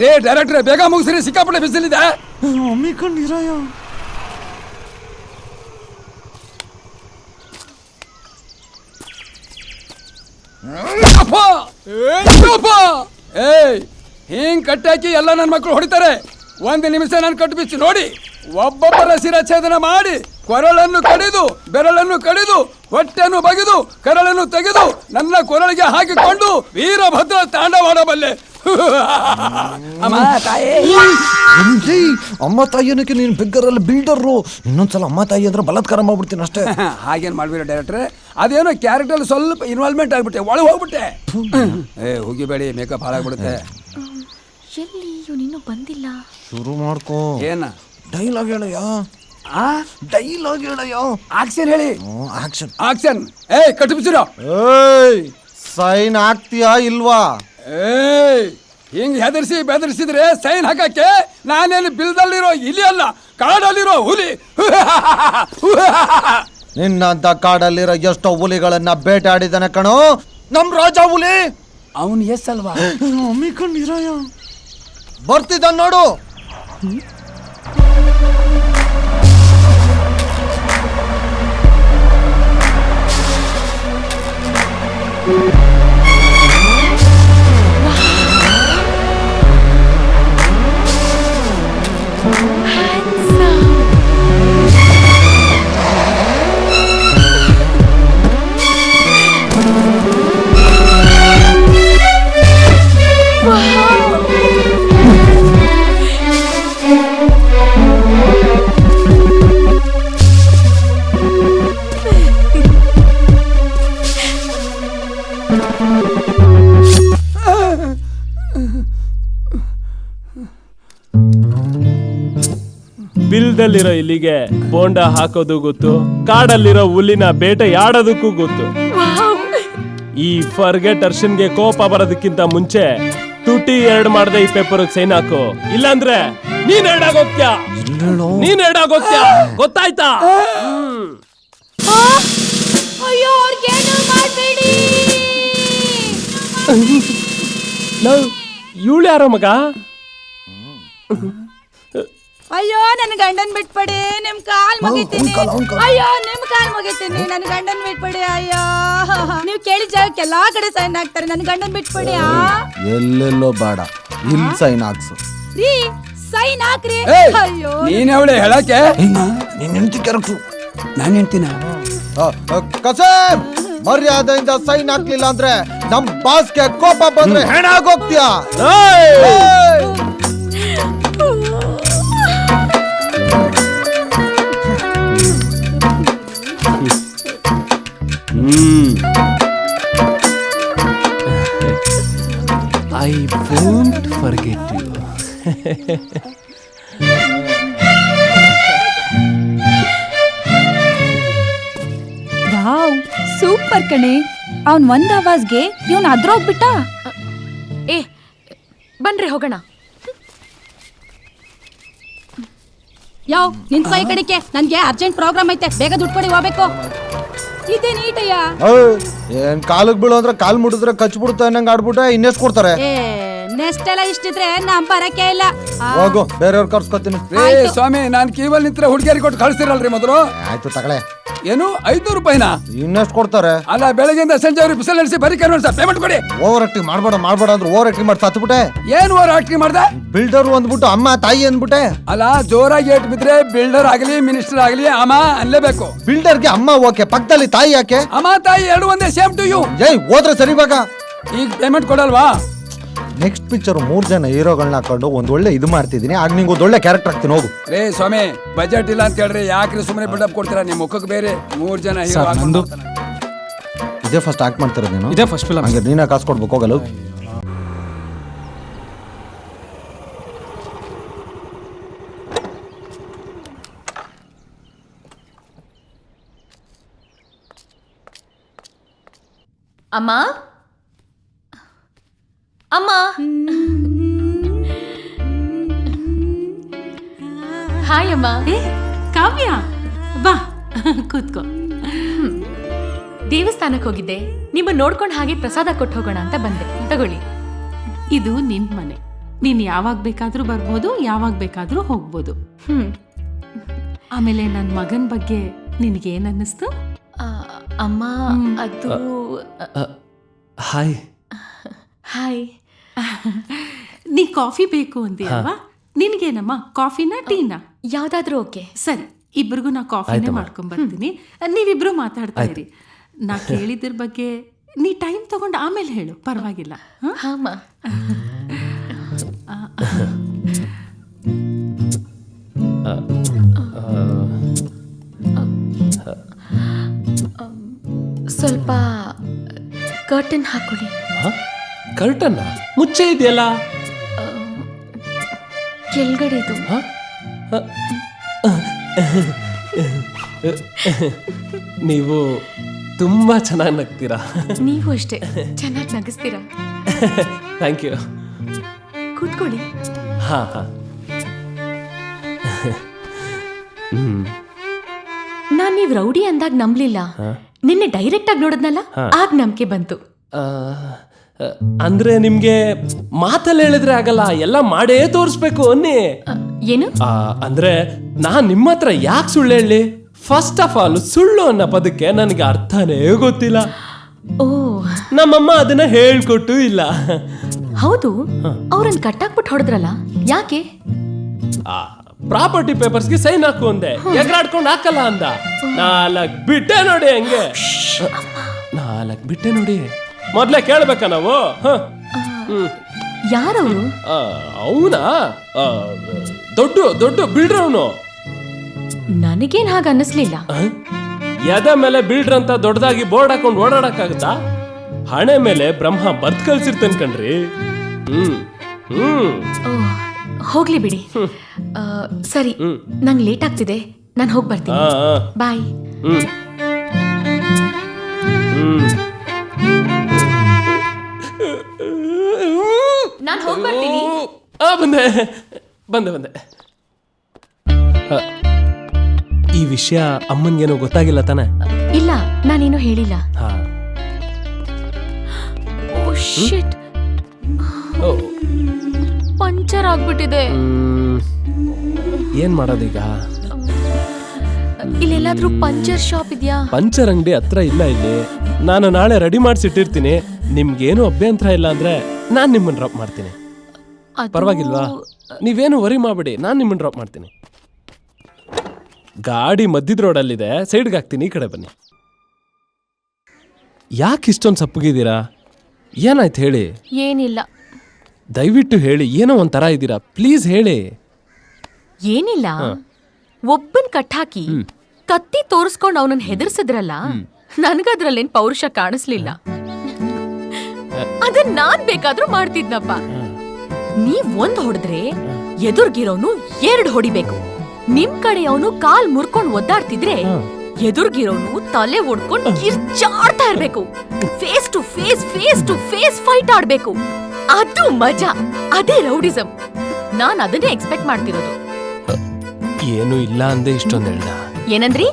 ರೇ ಡೈರೆಕ್ಟ್ರೆ ಬೇಗ ಮುಗಿಸ್ರಿ ಸಿಕ್ಕಾಪಟ್ಟೆ ಬಿಸಿಲಿದೆ. ಮಮ್ಮಿ ಕಂಡಿರಾಯ! ಏಯ್ ಹಿಂಗ್ ಕಟ್ಟಾಕಿ ಎಲ್ಲ ನನ್ನ ಮಕ್ಕಳು ಹೊಡಿತಾರೆ. ಒಂದು ನಿಮಿಷ ನಾನು ಕಟ್ಟು ಬಿಚ್ಚಿ ನೋಡಿ. ಒಬ್ಬೊಬ್ಬರ ಶಿರಚ್ಛೇದನ ಮಾಡಿ ಕೊರಳನ್ನು ಕಡಿದು ಬೆರಳನ್ನು ಕಡಿದು ಹೊಟ್ಟೆಯನ್ನು ಬಗೆದು ಕರಳನ್ನು ತೆಗೆದು ನನ್ನ ಕೊರಳಿಗೆ ಹಾಕಿಕೊಂಡು ವೀರಭದ್ರ ತಾಂಡವಾಡಬಲ್ಲೆ ಅಮ್ಮ ತಾಯಿ. ಅಮ್ಮ ತಾಯಿ ಅನ್ನಕ್ಕೆ ನೀನು ಬಿಗ್ಗರಲ್ಲಿ ಬಿಲ್ಡರು. ಇನ್ನೊಂದ್ಸಲ ಅಮ್ಮ ತಾಯಿ ಅಂದ್ರೆ ಬಲಾತ್ಕಾರ ಮಾಡ್ಬಿಡ್ತೀನಿ ಅಷ್ಟೇ. ಹಾಗೇನು ಮಾಡ್ಬೇಡ ಡೈರೆಕ್ಟ್ರೆ. ಅದೇನೋ ಕ್ಯಾರೆಕ್ಟರ್ ಸ್ವಲ್ಪ ಇನ್ವಾಲ್ವ್ಮೆಂಟ್ ಆಗ್ಬಿಟ್ಟೆ ಒಳಗೆ ಹೋಗ್ಬಿಟ್ಟೆ. ಏ ಹೋಗಿಬೇಡಿ ಮೇಕಪ್ ಹಾಳಾಗ್ಬಿಡುತ್ತೆ. ಎಲ್ಲಿ ಇವನಿನ್ನೂ ಬಂದಿಲ್ಲ. ಶುರು ಮಾಡ್ಕೋ. ಏನ? ಡೈಲಾಗ್ ಹೇಳಯ್ಯ. ಆ? ಡೈಲಾಗ್ ಹೇಳಯ್ಯ. ಆಕ್ಷನ್ ಹೇಳಿ. ಆಕ್ಷನ್. ಆಕ್ಷನ್. ಏಯ್ ಕಟ್ಟು ಬಿಚ್ಚಿರೋ ಏಯ್ ಸೈನ್ ಆಗ್ತೀಯಾ ಇಲ್ವಾ? ಏಯ್ ಹಿಂಗ್ ಹೆದರ್ಸಿ ಬೆದರ್ಸಿದ್ರೆ ಸೈನ್ ಹಾಕಕ್ಕೆ ನಾನೇನು ಬಿಲ್ದಲ್ಲಿರೋ ಇಲಿ ಅಲ್ಲ ಕಾಡಲ್ಲಿರೋ ಹುಲಿ. ನಿನ್ನಂತ ಕಾಡಲ್ಲಿರೋ ಎಷ್ಟೋ ಹುಲಿಗಳನ್ನ ಬೇಟಾಡಿದನ ಕಣೋ. ನಮ್ ರಾಜ ಹುಲಿ. ಅವನ್ ಎಸ್ ಅಲ್ವಾ ಮಮ್ಮಿ ಕಂಡಿರಾಯ ಬರ್ತಿದ್ದ ನೋಡು. ಬಿಲ್ದಲ್ಲಿರೋ ಇಲ್ಲಿಗೆ ಬೋಂಡ ಹಾಕೋದು ಗೊತ್ತು ಕಾಡಲ್ಲಿರೋ ಹುಲ್ಲಿನ ಬೇಟೆಯಾಡೋದಕ್ಕೂ ಗೊತ್ತು. ಈ ಫರ್ಗೆಟ್ ಅರ್ಷನ್ಗೆ ಕೋಪ ಬರೋದಕ್ಕಿಂತ ಮುಂಚೆ ತುಟಿ ಎರಡ್ ಮಾಡ್ದೆ ಈ ಪೇಪರ್ ಸೈನ್ ಹಾಕು. ಇಲ್ಲಾಂದ್ರೆ ನೀನ್ ಎರಡಾಗೋಗ್ತ್ಯಾ ನೀನ್ ಎರಡಾಗೋಗ್ತ್ಯಾ ಗೊತ್ತಾಯ್ತಾ? ಇವಳು ಅಯ್ಯೋ ಅವ್ರಿಗೇನು ಮಾಡಬೇಡಿ. ಲವ್, ಇವ್ಳು ಯಾರೋ ಮಗ? ಅಯ್ಯೋ ನನ್ನ ಗಂಡನ್ ಬಿಟ್ಬಿಡಿ ನಿಮ್ ಕಾಲ್ ಮುಗಿತೀನಿ. ಕಾಲ್, ಅಯ್ಯೋ ನಿಮ್ ಕಾಲ್ ಮುಗಿತೀನಿ ನನ್ನ ಗಂಡನ್ ಬಿಟ್ಬಿಡಿ ಅಯ್ಯೋ. ನೀವ್ ಕೇಳಿ ಜಾಗಕ್ಕೆ ಎಲ್ಲಾ ಕಡೆ ಸೈನ್ ಹಾಕ್ತಾರೆ ನನ್ನ ಗಂಡನ್ ಬಿಟ್ಬಿಡಿ ಆ? ಎಲ್ಲೆಲ್ಲೋ ಬೇಡ ಇಲ್ಲಿ ಸೈನ್ ಹಾಕ್ಸು. ರೀ ಸೈನ್ ಹಾಕ್ರಿ. ಏಯ್ ಅಯ್ಯೋ. ನೀನ್ ಅವಳೆ ಹೇಳಕ್ಕೆ? ನೀನ್ ಹೆಂಡತಿ ಕೆರಕು ನಾನು ಹೇಳ್ತೀನ ಕಸೇಮ್ ಮರ್ಯಾದೆಯಿಂದ ಸೈನ್ ಹಾಕ್ಲಿಲ್ಲ ಅಂದ್ರೆ ನಮ್ ಬಾಸ್ಗೆ ಕೋಪ ಬಂದ್ರೆ ಹೆಣ ಆಗೋಗ್ತೀಯಾ ಹ್ಮ್. I won't forget you wow super ಕಣೆ. ಅವ್ನ್ ಒಂದ್ ಆವಾಜ್ಗೆ ಇವ್ನ್ ಅದ್ರೋಗ್ಬಿಟ್ಟ. ಏ ಬನ್ರಿ ಹೋಗೋಣ. ಯಾವ ನಿಂತ್ಕೋ ಈ ಕಡೆಗೆ. ನನ್ಗೆ ಅರ್ಜೆಂಟ್ ಪ್ರೋಗ್ರಾಮ್ ಐತೆ ಬೇಗ ದುಡ್ಡು ಕೊಡಿ ಹೋಗ್ಬೇಕು. ಇದೇ ನೀಟಯ್ಯ ಏಯ್! ಏನ್ ಕಾಲಿಗೆ ಬೀಳು ಅಂದ್ರೆ ಕಾಲ್ ಮುಟ್ಟಿದ್ರೆ ಕಚ್ಚಿಬಿಡುತ್ತೆ ಅನ್ನಂಗ್ ಆಡ್ಬಿಟ್ರೆ ಇನ್ನೆಷ್ಟು ಕೊಡ್ತಾರೆ ಏ ನೆಕ್ಸ್ಟ್ ಎಲ್ಲ ಇಷ್ಟಿದ್ರೆ ನಾನ್ ಬರಕ್ಕೆ ಇಲ್ಲ. ಆ, ಹೋಗು ಬೇರೆಯವ್ರ ಕರ್ಸ್ಕೊತೀನಿ. ಏ ಸ್ವಾಮಿ ನಾನ್ ಕೀವಲ್ ನಿಂತ್ರೆ ಹುಡುಗಿಯರಿಗೆ ಕೊಟ್ಟು ಕಳಿಸ್ತಿರಲ್ರಿ ಮೊದಲು? ಆಯ್ತು ತಗಳೆ. ಏನು? ಐದ್ನೂರು ರೂಪಾಯಿನ? ಇನ್ನಷ್ಟು ಕೊಡ್ತಾರೆ? ಅಲ್ಲ ಬೆಳಗ್ಗೆಯಿಂದ ಸಂಜೆ ಅವ್ರಿಗೆ ಬಿಸಿಲು ನಡೆಸಿ ಬರೀ ಕರ್ಕೊಂಡು ಸರ್ ಪೇಮೆಂಟ್ ಕೊಡಿ. ಓವರ್ ಆಕ್ಟಿಂಗ್ ಮಾಡ್ಬೇಡ ಮಾಡ್ಬೇಡ ಅಂದ್ರೆ ಓವರ್ ಆಕ್ಟಿಂಗ್ ಮಾಡಿ ಸತ್ಬಿಟ್ಟೆ. ಏನು ಓವರ್ ಆಕ್ಟಿಂಗ್ ಮಾಡ್ದೆ? ಬಿಲ್ಡರ್ ಅಂದ್ಬಿಟ್ಟು ಅಮ್ಮ ತಾಯಿ ಅಂದ್ಬಿಟ್ಟೆ. ಅಲ್ಲ ಜೋರಾಗಿ ಏಟ್ ಬಿದ್ರೆ ಬಿಲ್ಡರ್ ಆಗಲಿ ಮಿನಿಸ್ಟರ್ ಆಗಲಿ ಅಮ್ಮ ಅನ್ಲೇಬೇಕು. ಬಿಲ್ಡರ್ಗೆ ಅಮ್ಮ ಓಕೆ ಪಕ್ಕದಲ್ಲಿ ತಾಯಿ ಯಾಕೆ? ಅಮ್ಮ ತಾಯಿ ಎರಡು ಒಂದೇ ಸೇಮ್ ಟು ಯು ಏಯ್ ಹೋದ್ರೆ ಸರಿ ಇವಾಗ. ಈಗ ಪೇಮೆಂಟ್ ಕೊಡಲ್ವಾ? ನೆಕ್ಸ್ಟ್ ಪಿಕ್ಚರ್ ಮೂರ್ ಜನ ಹೀರೋಗಳನ್ನ ಹಾಕೊಂಡು ಒಂದ್ ಒಳ್ಳೆ ಇದು ಮಾಡ್ತಿದೀನಿ ಆಗ ನಿಂಗೆ ಒಂದ್ ಒಳ್ಳೆ ಕ್ಯಾರೆಕ್ಟರ್ ಆಗ್ತೀನಿ ಹೋಗು. ಏ ಸ್ವಾಮಿ ಬಜೆಟ್ ಇಲ್ಲ ಅಂತ ಹೇಳ್ರಿ ಯಾಕ್ರಿ ಸುಮ್ಮನೆ ಬಿಲ್ಡಪ್ ಕೊಡ್ತೀರಾ? ನಿಮ್ ಮುಖಕ್ಕೆ ಬೇರೆ ಮೂರ್ ಜನ ಹೀರೋ ಹಾಕೊಂಡು. ಇದೇ ಫಸ್ಟ್ ಆಕ್ಟ್ ಮಾಡ್ತಿರೋದು ನೀನು? ಇದೇ ಫಸ್ಟ್ ಫಿಲಮ್ ಹಂಗೆ ನೀನೇ ಕಾಸು ಕೊಡ್ಬೇಕು ಹೋಗಲು. ಅಮ್ಮ? ಅಮ್ಮ. ಹಾಯ್ ಅಮ್ಮ. ಕಾವ್ಯ ಬಾ ಕೂತ್ಕೋ. ದೇವಸ್ಥಾನಕ್ಕೆ ಹೋಗಿದ್ದೆ. ನಿಮ್ಮ ನೋಡ್ಕೊಂಡು ಹಾಗೆ ಪ್ರಸಾದ ಕೊಟ್ಟು ಹೋಗೋಣ ಅಂತ ಬಂದೆ. ತಗೊಳ್ಳಿ. ಇದು ನಿನ್ ಮನೆ. ನೀನು ಯಾವಾಗ ಬೇಕಾದರೂ ಬರ್ಬೋದು ಯಾವಾಗ ಬೇಕಾದರೂ ಹೋಗ್ಬೋದು. ಹ್ಮ್. ಆಮೇಲೆ ನನ್ನ ಮಗನ ಬಗ್ಗೆ ನಿನಗೇನು ಅನ್ನಿಸ್ತು ಆ, ಅಮ್ಮ ಅದು ಹಾಯ್. ಹಾಯ್. ನೀ ಕಾಫಿ ಬೇಕು ಅಂತೀಯಲ್ವಾ ನಿನ್ಗೇನಮ್ಮ ಕಾಫಿನಾ ಟೀನಾ? ಯಾವ್ದಾದ್ರೂ ಓಕೆ. ಸರಿ ಇಬ್ರಿಗೂ ನಾ ಕಾಫಿನೇ ಮಾಡ್ಕೊಂಡ್ ಬರ್ತೀನಿ ನೀವಿಬ್ರು ಮಾತಾಡ್ತಾ ಇರಿ. ನಾ ಕೇಳಿದ್ರ ಬಗ್ಗೆ ನೀ ಟೈಮ್ ತಗೊಂಡು ಆಮೇಲೆ ಹೇಳು ಪರವಾಗಿಲ್ಲ. ಸ್ವಲ್ಪ ಕರ್ಟನ್ ಹಾಕೊಳ್ಳಿ. ಕರ್ಟನ್? ಮುಚ್ಚೆ ಇದೆಯಲ್ಲ? ಕೆಳಗಡೆದು ನೀವು ತುಂಬಾ ಚೆನ್ನಾಗಿ ನಗ್ತೀರಾ. ನೀವು ಅಷ್ಟೇ ಚೆನ್ನಾಗಿ ನಗಿಸ್ತೀರಾ. ಥ್ಯಾಂಕ್ ಯು ಕೂತ್ಕೊಳ್ಳಿ. ಹಾ ಹಾ. ನಾನು ನೀವು ರೌಡಿ ಅಂದಾಗ ನಂಬಲಿಲ್ಲ. ನಿನ್ನೆ ಡೈರೆಕ್ಟ್ ಆಗಿ ನೋಡಿದ್ನಲ್ಲ? ಆಗ ನಂಬಿಕೆ ಬಂತು. ಅಂದ್ರೆ ನಿಮ್ಗೆ ಮಾತಲ್ಲಿ ಹೇಳಿದ್ರೆ ಆಗಲ್ಲ ಎಲ್ಲ ಮಾಡೇ ತೋರಿಸ್ಬೇಕು ಅನ್ನಿ. ಏನು? ಆ, ಅಂದ್ರೆ ನಾನ್ ನಿಮ್ಮ ಹತ್ರ ಯಾಕೆ ಸುಳ್ಳು ಹೇಳಿ? ಫಸ್ಟ್ ಆಫ್ ಆಲ್ ಸುಳ್ಳು ಅನ್ನೋ ಪದಕ್ಕೆ ನನಗೆ ಅರ್ಥನೇ ಗೊತ್ತಿಲ್ಲ. ಓ. ನಮ್ಮಮ್ಮ ಅದನ್ನ ಹೇಳ್ಕೊಟ್ಟು ಇಲ್ಲ. ಹೌದು? ಅವ್ರನ್ನ ಕಟ್ಟಾಕ್ಬಿಟ್ಟು ಹೊಡೆದ್ರಲ್ಲ ಯಾಕೆ? ಪ್ರಾಪರ್ಟಿ ಪೇಪರ್ಸ್ಗೆ ಸೈನ್ ಹಾಕು ಅಂದೆ. ಎಗರಾಡ್ಕೊಂಡು ಹಾಕಲ್ಲ ಅಂದ. ನಾಲ್ಕ್ ಬಿಟ್ಟೆ ನೋಡಿ ಹಂಗೆ. ನಾಲ್ಕ್ ಬಿಟ್ಟೆ ನೋಡಿ. ಮೊದ್ಲೇ ಕೇಳ್ಬೇಕಾ ನಾವು? ಯಾರವರು ಅವನಾ? ದೊಡ್ಡ ದೊಡ್ಡ ಬಿಲ್ಡ್ರ್ ಅವನು ನನಗೇನ್ ಹಾಗ ಅನ್ನಿಸ್ಲಿಲ್ಲ. ಎದ ಮೇಲೆ ಬಿಲ್ಡ್ರ್ ಅಂತ ದೊಡ್ಡದಾಗಿ ಬೋರ್ಡ್ ಹಾಕೊಂಡು ಓಡಾಡಕ್ಕಾಗತ್ತಾ? ಹಣೆ ಮೇಲೆ ಬ್ರಹ್ಮ ಬರ್ತ್ ಕಳ್ಸಿರ್ತೇನೆ ಕಣ್ರಿ. ಹ್ಮ್ ಹ್ಮ್. ಓ ಹೋಗ್ಲಿ ಬಿಡಿ. ಆ, ಸರಿ ನಂಗೆ ಲೇಟ್ ಆಗ್ತಿದೆ. ನಾನು ಹೋಗಿ ಬರ್ತೀನಿ. ಆ, ಆ, ಬಾಯ್. ಹ್ಮ್. ಹ್ಮ್. ನಾನು ಹೋಗಿ ಬರ್ತೀನಿ. ಆ ಬಂದೆ. ಬಂದೆ ಬಂದೆ. ಆ, ಈ ವಿಷಯ ಅಮ್ಮನ್ಗೇನೋ ಗೊತ್ತಾಗಿಲ್ಲ ತಾನೆ? ಇಲ್ಲ ನಾನೇನು ಹೇಳಿಲ್ಲ. ಹಾ. ಓ ಶಿಟ್ ಓ, ಪಂಚರ್ ಆಗ್ಬಿಟ್ಟಿದೆ. ಏನ್ ಮಾಡೋದೀಗ? ಇಲ್ಲೆಲ್ಲಾದ್ರೂ ಪಂಚರ್ ಶಾಪ್ ಇದೆಯಾ? ಪಂಚರ್ ಅಂಗಡಿ ಹತ್ರ ಇಲ್ಲ ಇಲ್ಲಿ. ನಾನು ನಾಳೆ ರೆಡಿ ಮಾಡಿಸಿಟ್ಟಿರ್ತೀನಿ. ನಿಮ್ಗೇನು ಅಭ್ಯಂತರ ಇಲ್ಲ ಅಂದ್ರೆ ನಾನು ನಿಮ್ಮನ್ನ ಡ್ರಾಪ್ ಮಾಡ್ತೀನಿ. ಅದು- ಪರವಾಗಿಲ್ವಾ? ನೀವೇನು ವರಿ ಮಾಡಬೇಡಿ ನಾನು ನಿಮ್ಮನ್ನ ಡ್ರಾಪ್ ಮಾಡ್ತೀನಿ. ಗಾಡಿ ಮಧ್ಯದ ರೋಡಲ್ಲಿದೆ ಸೈಡ್ಗೆ ಹಾಕ್ತೀನಿ ಈ ಕಡೆ ಬನ್ನಿ. ಯಾಕೆ ಇಷ್ಟೊಂದು ಸಪ್ಪಗಿದ್ದೀರಾ? ಏನಾಯ್ತು ಹೇಳಿ? ಏನಿಲ್ಲ. ದಯವಿಟ್ಟು ಹೇಳಿ ಏನೋ ಒಂಥರ ಇದ್ದೀರಾ? ಪ್ಲೀಸ್ ಹೇಳಿ. ಏನಿಲ್ಲ? ಒಬ್ಬನ್ ಕಟ್ಟಾಕಿ ಕತ್ತಿ ತೋರಿಸ್ಕೊಂಡು ಅವನನ್ನ ಹೆದರ್ಸಿದ್ರಲ್ಲ ನನ್ಗದ್ರಲ್ಲೇನ್ ಪೌರುಷ ಕಾಣಿಸ್ಲಿಲ್ಲ. ಅದನ್ನ ನಾನ್ ಬೇಕಾದ್ರೂ ಮಾಡ್ತಿದ್ನಪ್ಪ. ನೀವ್ ಒಂದ್ ಹೊಡೆದ್ರೆ ಎದುರ್ಗಿರೋನು ಎರಡ್ ಹೊಡಿಬೇಕು. ನಿಮ್ ಕಡೆ ಅವನು ಕಾಲ್ ಮುರ್ಕೊಂಡ್ ಒದ್ದಾಡ್ತಿದ್ರೆ ಎದುರ್ಗಿರೋನು ತಲೆ ಒಡ್ಕೊಂಡ್ ಕಿರ್ಚಾಡ್ತಾ ಇರ್ಬೇಕು. Face to face face to face fight ಆಡ್ಬೇಕು. ಅದು ಮಜಾ ಅದೇ ರೌಡಿಸಂ. ನಾನ್ ಅದನ್ನೇ ಎಕ್ಸ್ಪೆಕ್ಟ್ ಮಾಡ್ತಿರೋದು. ಏನು ಇಲ್ಲ ಅಂದೆ ಇಷ್ಟೊಂದ್ ಹೇಳ್ದ. ಏನಂದ್ರಿ.